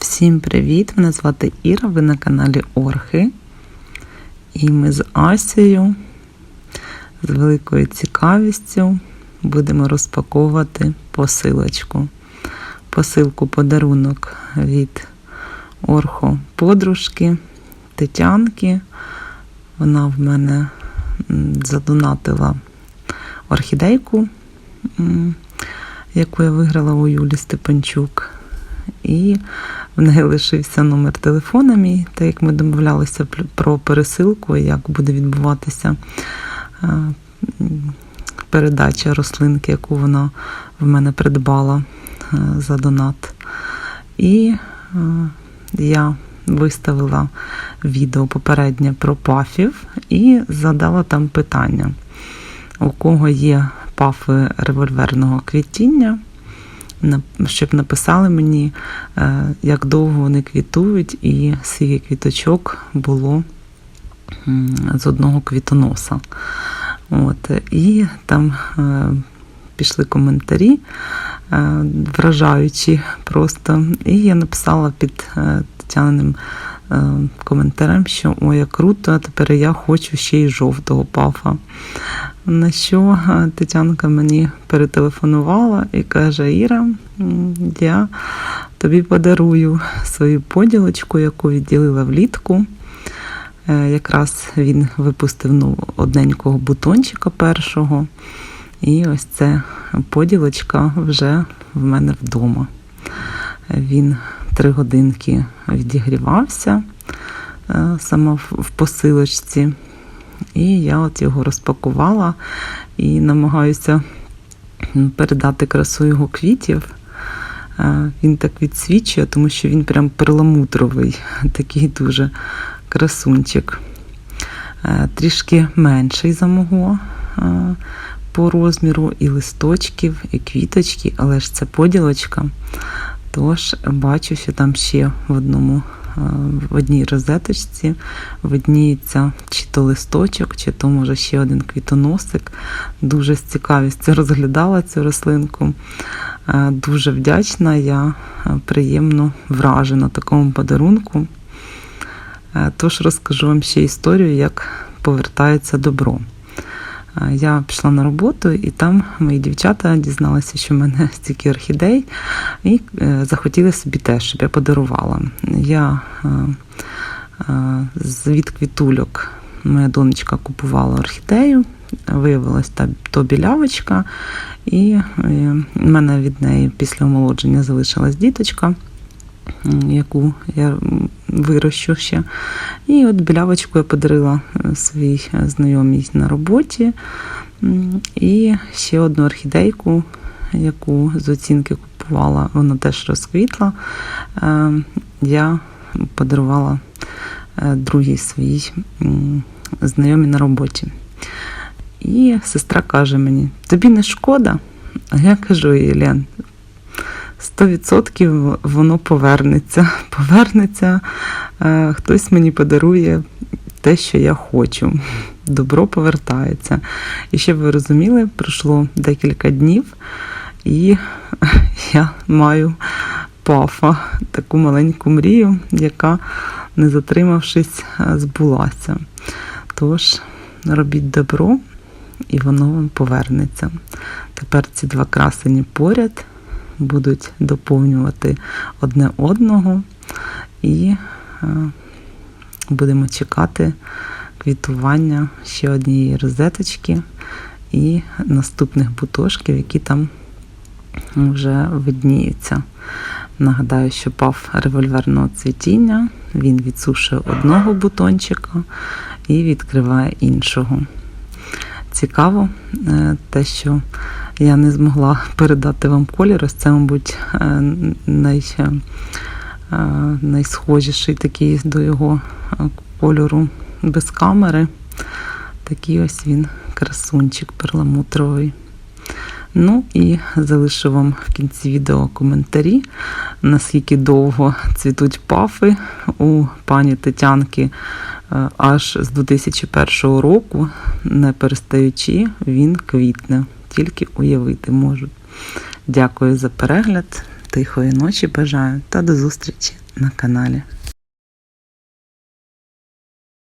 Всім привіт! Мене звати Іра, ви на каналі Орхи. І ми з Асією з великою цікавістю будемо розпаковувати посилочку. Посилку подарунок від Орхо подружки Тетянки. Вона в мене задонатила орхідейку, яку я виграла у Юлі Степанчук. І в неї лишився номер телефона мій, так як ми домовлялися пр- про пересилку, як буде відбуватися е, передача рослинки, яку вона в мене придбала е, за донат. І е, я виставила відео попереднє про пафів і задала там питання, у кого є пафи револьверного квітіння щоб написали мені, е, як довго вони квітують, і скільки квіточок було з одного квітоноса. От, і там е, пішли коментарі, е, вражаючі просто. І я написала під Тетяниним е, коментарем, що ой, як круто, а тепер я хочу ще й жовтого пафа. На що Тетянка мені перетелефонувала і каже: Іра, я тобі подарую свою поділочку, яку відділила влітку. Е, Якраз він випустив ну, одненького бутончика першого. І ось це поділочка вже в мене вдома. Він три годинки відігрівався е, саме в в посилочці. І я от його розпакувала і намагаюся передати красу його квітів. Е, Він так відсвічує, тому що він прям перламутровий, такий дуже красунчик. Е, Трішки менший за мого е, по розміру і листочків, і квіточки, але ж це поділочка. Тож бачу, що там ще в одному в одній розеточці видніється чи то листочок, чи то може ще один квітоносик. Дуже з цікавістю розглядала цю рослинку. Е, Дуже вдячна, я е, приємно вражена такому подарунку. Е, Тож розкажу вам ще історію, як повертається добро. Я пішла на роботу, і там мої дівчата дізналися, що в мене стільки орхідей, і е, захотіли собі теж, щоб я подарувала. Я е, е, від квітульок моя донечка купувала орхідею, виявилась та то білявочка, і в мене від неї після омолодження залишилась діточка. Яку я вирощу ще. І от білявочку я подарила е, своїй е, знайомій на роботі. І ще одну орхідейку, яку з оцінки купувала, вона теж розквітла. Е, Я подарувала другій своїй знайомій на роботі. І сестра каже мені: тобі не шкода? А я кажу їй, 100% воно повернеться. Повернеться, е, хтось мені подарує те, що я хочу. Добро повертається. І щоб ви розуміли, пройшло декілька днів, і я маю пафа, таку маленьку мрію, яка, не затримавшись, е, збулася. Тож, робіть добро, і воно вам повернеться. Тепер ці два красені поряд будуть доповнювати одне одного, і е, будемо чекати квітування ще однієї розеточки і наступних бутошків, які там вже видніються. Нагадаю, що пав револьверного цвітіння, він відсушує одного бутончика і відкриває іншого. Цікаво е, те, що я не змогла передати вам колір. Ось це, мабуть, е, най, е, найсхожіший такий до його е, кольору без камери. Такий ось він красунчик перламутровий. Ну і залишу вам в кінці відео коментарі, наскільки довго цвітуть пафи у пані Тетянки аж з 2001 року, не перестаючи, він квітне. Тільки уявити можу. Дякую за перегляд. Тихої ночі бажаю та до зустрічі на каналі.